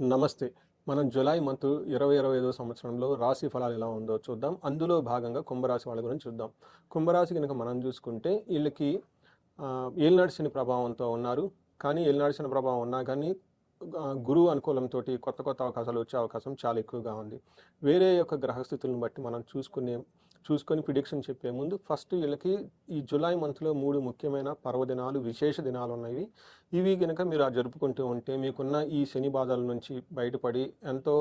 నమస్తే. మనం July month ఇరవై ఇరవై ఐదో సంవత్సరంలో రాశి ఫలాలు ఎలా ఉందో చూద్దాం. అందులో భాగంగా కుంభరాశి వాళ్ళ గురించి చూద్దాం. కుంభరాశి కనుక మనం చూసుకుంటే వీళ్ళకి ఆ, శని ప్రభావంతో ఉన్నారు. కానీ ఏలినాటి శని ప్రభావం ఉన్నా కానీ గురువు అనుకూలంతో కొత్త కొత్త అవకాశాలు వచ్చే అవకాశం చాలా ఎక్కువగా ఉంది. వేరే యొక్క గ్రహస్థితులను బట్టి మనం చూసుకునే చూసుకొని ప్రిడిక్షన్ చెప్పే ముందు ఫస్ట్ వీళ్ళకి ఈ జూలై మంత్లో మూడు ముఖ్యమైన పర్వదినాలు విశేష దినాలు ఉన్నాయి ఇవి కనుక మీరు ఆ జరుపుకుంటూ ఉంటే మీకున్న ఈ శని బాధల నుంచి బయటపడి ఎంతో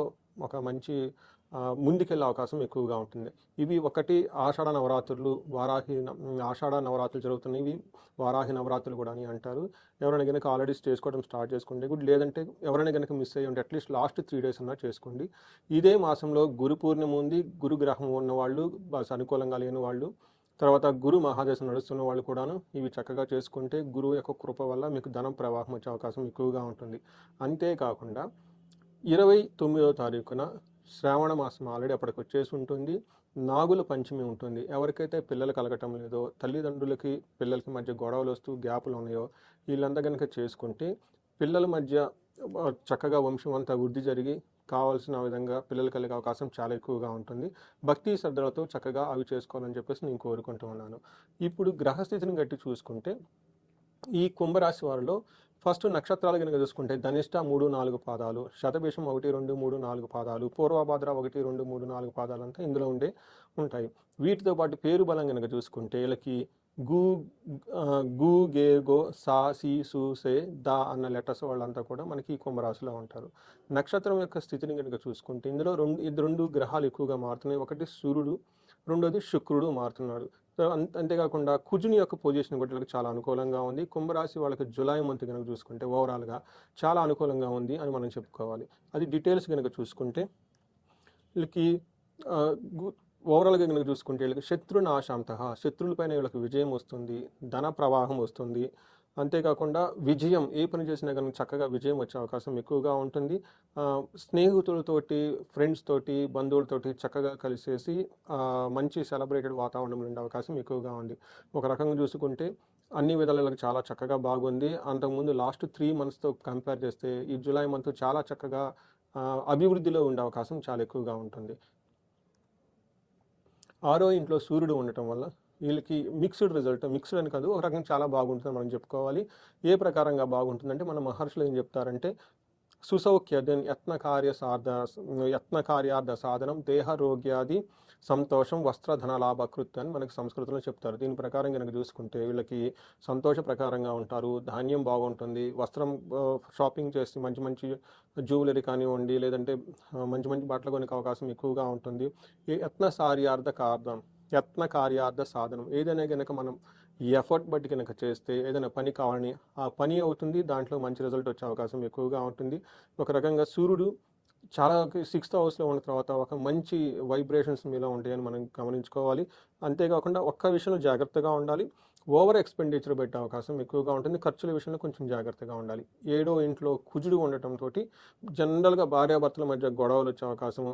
ఒక మంచి ముందుకెళ్ళే అవకాశం ఎక్కువగా ఉంటుంది. ఇవి ఒకటి ఆషాఢ నవరాత్రులు వారాహి ఆషాఢ నవరాత్రులు జరుగుతున్నాయి. ఇవి వారాహి నవరాత్రులు కూడా అని అంటారు. ఎవరైనా కనుక ఆల్రెడీ చేసుకోవడం స్టార్ట్ చేసుకోండి గుడ్ లేదంటే ఎవరైనా కనుక మిస్ అయ్యి ఉంటే అట్లీస్ట్ లాస్ట్ త్రీ డేస్ అన్నా చేసుకోండి. ఇదే మాసంలో గురు పూర్ణిమ ఉంది. గురు గ్రహం ఉన్న వాళ్ళు బస్ అనుకూలంగా లేని వాళ్ళు తర్వాత గురు మహాదశ నడుస్తున్న వాళ్ళు కూడాను ఇవి చక్కగా చేసుకుంటే గురువు యొక్క కృప వల్ల మీకు ధనం ప్రవాహం వచ్చే అవకాశం ఎక్కువగా ఉంటుంది. అంతేకాకుండా ఇరవై తొమ్మిదో తారీఖున శ్రావణ మాసం ఆల్రెడీ అప్పటికి వచ్చేసి ఉంటుంది. నాగుల పంచమి ఉంటుంది. ఎవరికైతే పిల్లలు కలగటం లేదో తల్లిదండ్రులకి పిల్లలకి మధ్య గొడవలు వస్తూ గ్యాపులు ఉన్నాయో వీళ్ళంతా కనుక చేసుకుంటే పిల్లల మధ్య చక్కగా వంశం అంతా వృద్ధి జరిగి కావాల్సిన విధంగా పిల్లలు కలిగే అవకాశం చాలా ఎక్కువగా ఉంటుంది. భక్తి శ్రద్ధలతో చక్కగా అవి చేసుకోవాలని చెప్పేసి నేను కోరుకుంటూ ఉన్నాను. ఇప్పుడు గ్రహస్థితిని గట్టి చూసుకుంటే ఈ కుంభరాశి వారిలో ఫస్ట్ నక్షత్రాలు కనుక చూసుకుంటే ధనిష్ట మూడు నాలుగు పాదాలు శతభీషం ఒకటి రెండు మూడు నాలుగు పాదాలు పూర్వభాద్ర ఒకటి రెండు మూడు నాలుగు పాదాలు అంతా ఇందులో ఉండే ఉంటాయి. వీటితో పాటు పేరు బలం కనుక చూసుకుంటే వీళ్ళకి గు గు గే గో సా సి సు సే దా అన్న లెటర్స్ వాళ్ళంతా కూడా మనకి ఈ కుంభరాశిలో ఉంటారు. నక్షత్రం యొక్క స్థితిని కనుక చూసుకుంటే ఇందులో రెండు ఇది రెండు గ్రహాలు ఎక్కువగా మారుతున్నాయి. ఒకటి సూర్యుడు రెండోది శుక్రుడు మారుతున్నాడు. అంతేకాకుండా కుజుని యొక్క పొజిషన్ కూడా వీళ్ళకి చాలా అనుకూలంగా ఉంది. కుంభరాశి వాళ్ళకి జులై మంత్ కనుక చూసుకుంటే ఓవరాల్గా చాలా అనుకూలంగా ఉంది అని మనం చెప్పుకోవాలి. అది డీటెయిల్స్ కనుక చూసుకుంటే వీళ్ళకి ఓవరాల్గా కనుక చూసుకుంటే వీళ్ళకి శత్రునాశాంత శత్రువులపైన వీళ్ళకి విజయం వస్తుంది ధన ప్రవాహం వస్తుంది అంతేకాకుండా విజయం ఏ పని చేసినా కనుక చక్కగా విజయం వచ్చే అవకాశం ఎక్కువగా ఉంటుంది. స్నేహితులతోటి ఫ్రెండ్స్ తోటి బంధువులతోటి చక్కగా కలిసేసి మంచి సెలబ్రేటెడ్ వాతావరణం ఉండే అవకాశం ఎక్కువగా ఉంది. ఒక రకంగా చూసుకుంటే అన్ని విధాలకు చాలా చక్కగా బాగుంది. అంతకుముందు లాస్ట్ త్రీ మంత్స్తో కంపేర్ చేస్తే ఈ జూలై మంత్ చాలా చక్కగా అభివృద్ధిలో ఉండే అవకాశం చాలా ఎక్కువగా ఉంటుంది. ఆరో ఇంట్లో సూర్యుడు ఉండటం వల్ల వీళ్ళకి మిక్స్డ్ రిజల్ట్ మిక్స్డ్ అని కాదు ఒక రకంగా చాలా బాగుంటుంది మనం చెప్పుకోవాలి. ఏ ప్రకారంగా బాగుంటుందంటే మన మహర్షులు ఏం చెప్తారంటే సుసౌఖ్య దెన్ యత్న కార్య సాధ యత్న కార్యార్థ సాధనం దేహారోగ్యాది సంతోషం వస్త్రధన లాభకృత్ అని మనకి సంస్కృతంలో చెప్తారు. దీని ప్రకారం కనుక చూసుకుంటే వీళ్ళకి సంతోష ప్రకారంగా ఉంటారు ధాన్యం బాగుంటుంది వస్త్రం షాపింగ్ చేసి మంచి మంచి జ్యువెలరీ కానివ్వండి లేదంటే మంచి మంచి బట్టలు కొనే అవకాశం ఎక్కువగా ఉంటుంది. ఈ యత్న సార్యార్థ కార్థం యత్న కార్యార్థ సాధనం. ఏదైనా కనుక మనం ఎఫర్ట్ బట్టి కనుక చేస్తే ఏదైనా పని కావాలని ఆ పని అవుతుంది దాంట్లో మంచి రిజల్ట్ వచ్చే అవకాశం ఎక్కువగా ఉంటుంది. ఒక రకంగా సూర్యుడు చాలా సిక్స్త్ హౌస్లో ఉన్న తర్వాత ఒక మంచి వైబ్రేషన్స్ మీలో ఉంటాయని మనం గమనించుకోవాలి. అంతేకాకుండా ఒక్క విషయంలో జాగ్రత్తగా ఉండాలి. ఓవర్ ఎక్స్పెండిచర్ పెట్టే అవకాశం ఎక్కువగా ఉంటుంది. ఖర్చుల విషయంలో కొంచెం జాగ్రత్తగా ఉండాలి. ఏడో ఇంట్లో కుజుడు ఉండటంతో జనరల్గా భార్యాభర్తల మధ్య గొడవలు వచ్చే అవకాశము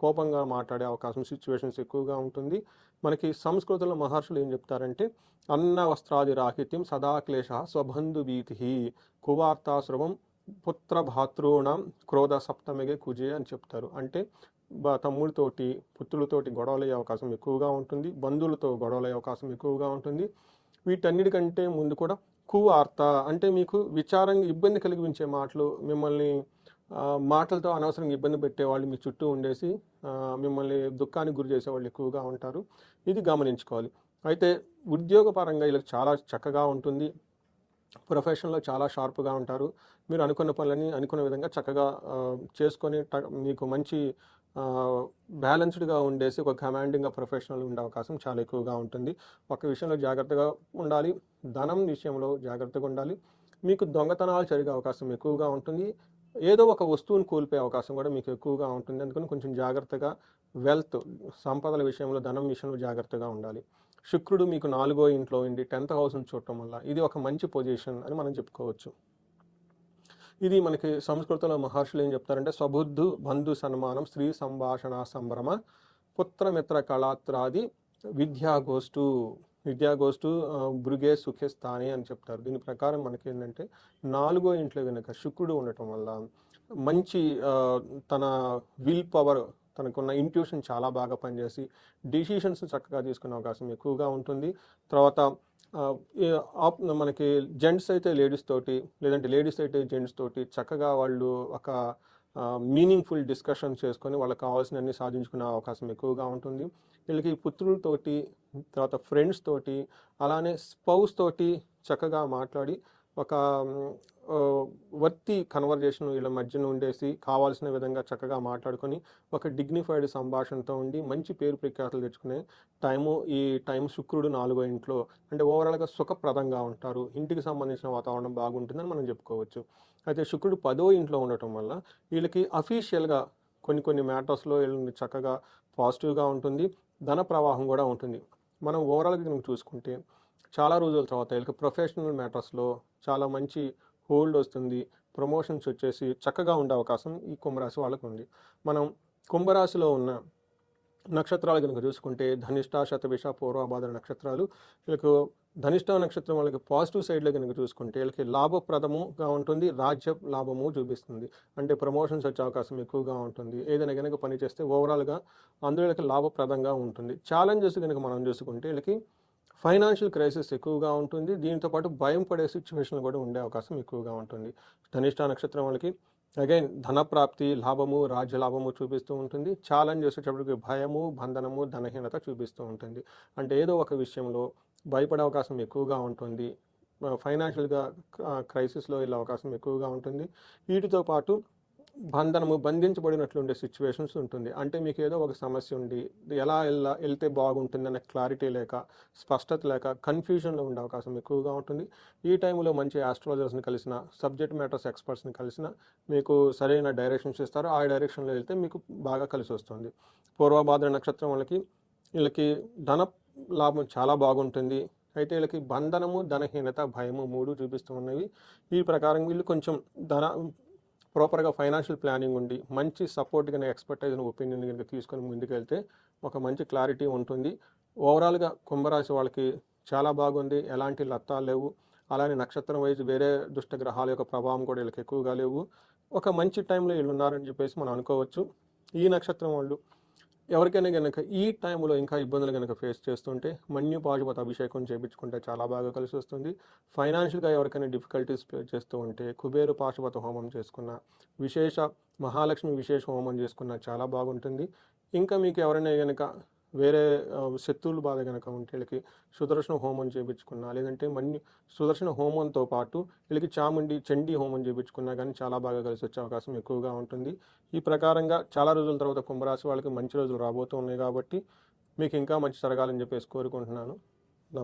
కోపంగా మాట్లాడే అవకాశం సిచ్యువేషన్స్ ఎక్కువగా ఉంటుంది. మనకి సంస్కృతంలో మహర్షులు ఏం చెప్తారంటే అన్న వస్త్రాది రాహిత్యం సదా క్లేశ స్వబంధు భీతి కువార్తాశ్రమం పుత్ర భాతృణం క్రోధ సప్తమిగే కుజే అని చెప్తారు. అంటే తమ్ముడితోటి పుత్రులతోటి గొడవలయ్యే అవకాశం ఎక్కువగా ఉంటుంది. బంధువులతో గొడవలయ్యే అవకాశం ఎక్కువగా ఉంటుంది. వీటన్నిటికంటే ముందు కూడా కువార్త అంటే మీకు విచారంగా ఇబ్బంది కలిగించే మాటలు మిమ్మల్ని మాటలతో అనవసరంగా ఇబ్బంది పెట్టేవాళ్ళు మీ చుట్టూ ఉండేసి మిమ్మల్ని దుఃఖానికి గురి చేసేవాళ్ళు ఎక్కువగా ఉంటారు. ఇది గమనించుకోవాలి. అయితే ఉద్యోగపరంగా వీళ్ళకి చాలా చక్కగా ఉంటుంది. ప్రొఫెషన్లో చాలా షార్ప్గా ఉంటారు. మీరు అనుకున్న పనులని అనుకున్న విధంగా చక్కగా చేసుకొని ట- మీకు మంచి బ్యాలెన్స్డ్గా ఉండేసి ఒక కమాండింగ్గా ప్రొఫెషనల్ ఉండే అవకాశం చాలా ఎక్కువగా ఉంటుంది. ఒక విషయంలో జాగ్రత్తగా ఉండాలి. ధనం విషయంలో జాగ్రత్తగా ఉండాలి. మీకు దొంగతనాలు జరిగే అవకాశం ఎక్కువగా ఉంటుంది. ఏదో ఒక వస్తువును కోల్పోయే అవకాశం కూడా మీకు ఎక్కువగా ఉంటుంది. అందుకని కొంచెం జాగ్రత్తగా వెల్త్ సంపదల విషయంలో ధనం విషయంలో జాగ్రత్తగా ఉండాలి. శుక్రుడు మీకు నాలుగో ఇంట్లో ఉండి టెన్త్ హౌస్ని చూడటం వల్ల ఇది ఒక మంచి పొజిషన్ అని మనం చెప్పుకోవచ్చు. ఇది మనకి సంస్కృతంలో మహర్షులు ఏం చెప్తారంటే స్వబుద్ధు బంధు సన్మానం స్త్రీ సంభాషణ సంభ్రమ పుత్రమిత్ర కళాత్రాది విద్యాగోష్ఠు విద్యాగోష్ఠు ఆ, భృగే సుఖే స్థాని అని చెప్తారు. దీని ప్రకారం మనకి ఏంటంటే నాలుగో ఇంట్లో కనుక శుక్రుడు ఉండటం వల్ల మంచి తన విల్ పవర్ తనకున్న ఇంట్యూషన్ చాలా బాగా పనిచేసి డిసిషన్స్ చక్కగా తీసుకునే అవకాశం ఎక్కువగా ఉంటుంది. తర్వాత ఆప్- మనకి జెంట్స్ అయితే లేడీస్ తోటి లేదంటే లేడీస్ అయితే జెంట్స్ తోటి చక్కగా వాళ్ళు ఒక మీనింగ్ఫుల్ డిస్కషన్ చేసుకొని వాళ్ళకి కావాల్సినవన్నీ సాధించుకునే అవకాశం ఎక్కువగా ఉంటుంది. వీళ్ళకి పుత్రులతోటి తర్వాత ఫ్రెండ్స్ తోటి అలానే స్పౌస్ తోటి చక్కగా మాట్లాడి ఒక వర్తి కన్వర్జేషన్ వీళ్ళ మధ్యన ఉండేసి కావాల్సిన విధంగా చక్కగా మాట్లాడుకొని ఒక డిగ్నిఫైడ్ సంభాషణతో ఉండి మంచి పేరు ప్రఖ్యాతులు తెచ్చుకునే టైము ఈ టైం శుక్రుడు నాలుగో ఇంట్లో అంటే ఓవరాల్గా సుఖప్రదంగా ఉంటారు. ఇంటికి సంబంధించిన వాతావరణం బాగుంటుందని మనం చెప్పుకోవచ్చు. అయితే శుక్రుడు పదో ఇంట్లో ఉండటం వల్ల వీళ్ళకి అఫీషియల్గా కొన్ని కొన్ని మ్యాటర్స్లో వీళ్ళని చక్కగా పాజిటివ్గా ఉంటుంది. ధన ప్రవాహం కూడా ఉంటుంది. మనం ఓవరాల్గా కనుక చూసుకుంటే చాలా రోజుల తర్వాత వీళ్ళకి ప్రొఫెషనల్ మ్యాటర్స్లో చాలా మంచి హోల్డ్ వస్తుంది ప్రమోషన్స్ వచ్చేసి చక్కగా ఉండే అవకాశం ఈ కుంభరాశి వాళ్ళకు ఉంది. మనం కుంభరాశిలో ఉన్న నక్షత్రాలు కనుక చూసుకుంటే ధనిష్ట శతభిష పూర్వభాద్ర నక్షత్రాలు వీళ్ళకు ధనిష్ట నక్షత్రం వాళ్ళకి పాజిటివ్ సైడ్లో కనుక చూసుకుంటే వీళ్ళకి లాభప్రదముగా ఉంటుంది రాజ్య లాభము చూపిస్తుంది. అంటే ప్రమోషన్స్ వచ్చే అవకాశం ఎక్కువగా ఉంటుంది. ఏదైనా కనుక పని చేస్తే ఓవరాల్గా అందులో వీళ్ళకి లాభప్రదంగా ఉంటుంది. ఛాలెంజెస్ కనుక మనం చూసుకుంటే వీళ్ళకి ఫైనాన్షియల్ క్రైసిస్ ఎక్కువగా ఉంటుంది. దీంతో పాటు భయం పడే సిచ్యువేషన్లు కూడా ఉండే అవకాశం ఎక్కువగా ఉంటుంది. ధనిష్ట నక్షత్రం వాళ్ళకి అగైన్ ధనప్రాప్తి లాభము రాజ్య లాభము చూపిస్తూ ఉంటుంది. ఛాలెంజ్ చేసేటప్పటికి భయము బంధనము ధనహీనత చూపిస్తూ ఉంటుంది. అంటే ఏదో ఒక విషయంలో భయపడే అవకాశం ఎక్కువగా ఉంటుంది. ఫైనాన్షియల్గా క్రైసిస్లో వెళ్ళే అవకాశం ఎక్కువగా ఉంటుంది. వీటితో పాటు బంధనము బంధించబడినట్లు ఉండే సిచ్యువేషన్స్ ఉంటుంది. అంటే మీకు ఏదో ఒక సమస్య ఉండి ఎలా వెళ్ళా వెళ్తే బాగుంటుంది అనే క్లారిటీ లేక స్పష్టత లేక కన్ఫ్యూజన్లో ఉండే అవకాశం ఎక్కువగా ఉంటుంది. ఈ టైంలో మంచి ఆస్ట్రాలజర్స్ని కలిసిన సబ్జెక్ట్ మ్యాటర్స్ ఎక్స్పర్ట్స్ని కలిసిన మీకు సరైన డైరెక్షన్స్ ఇస్తారు. ఆ డైరెక్షన్లో వెళ్తే మీకు బాగా కలిసి వస్తుంది. పూర్వభాద్ర నక్షత్రం వాళ్ళకి వీళ్ళకి ధన లాభం చాలా బాగుంటుంది. అయితే వీళ్ళకి బంధనము ధనహీనత భయము మూడు చూపిస్తూ ఉన్నవి. ఈ ప్రకారం వీళ్ళు కొంచెం ధన ప్రాపర్గా ఫైనాన్షియల్ ప్లానింగ్ ఉండి మంచి సపోర్ట్ కానీ ఎక్స్పర్టైజ్ ఒపీనియన్ కనుక తీసుకొని ముందుకెళ్తే ఒక మంచి క్లారిటీ ఉంటుంది. ఓవరాల్గా కుంభరాశి వాళ్ళకి చాలా బాగుంది. ఎలాంటి లత్తాలు లేవు. అలానే నక్షత్రం వైజ్ వేరే దుష్ట గ్రహాల యొక్క ప్రభావం కూడా వీళ్ళకి ఎక్కువగా లేవు. ఒక మంచి టైంలో వీళ్ళు ఉన్నారని చెప్పేసి మనం అనుకోవచ్చు. ఈ నక్షత్రం వాళ్ళు ఎవరికైనా కనుక ఈ టైంలో ఇంకా ఇబ్బందులు కనుక ఫేస్ చేస్తుంటే మన్యు పాశుపత అభిషేకం చేయించుకుంటే చాలా బాగా కలిసి వస్తుంది. ఫైనాన్షియల్గా ఎవరికైనా డిఫికల్టీస్ ఫేస్ చేస్తూ ఉంటే కుబేరు పాశుపత హోమం చేసుకున్న విశేష మహాలక్ష్మి విశేష హోమం చేసుకున్న చాలా బాగుంటుంది. ఇంకా మీకు ఎవరైనా కనుక వేరే శత్రువులు బాధ కనుక ఉంటే వీళ్ళకి సుదర్శన హోమం చేయించుకున్నా లేదంటే మన్ సుదర్శన హోమంతో పాటు వీళ్ళకి చాముండి చండీ హోమం చేయించుకున్నా కానీ చాలా బాగా కలిసి వచ్చే అవకాశం ఎక్కువగా ఉంటుంది. ఈ ప్రకారంగా చాలా రోజుల తర్వాత కుంభరాశి వాళ్ళకి మంచి రోజులు రాబోతూ ఉన్నాయి కాబట్టి మీకు ఇంకా మంచి జరగాలని చెప్పేసి కోరుకుంటున్నాను.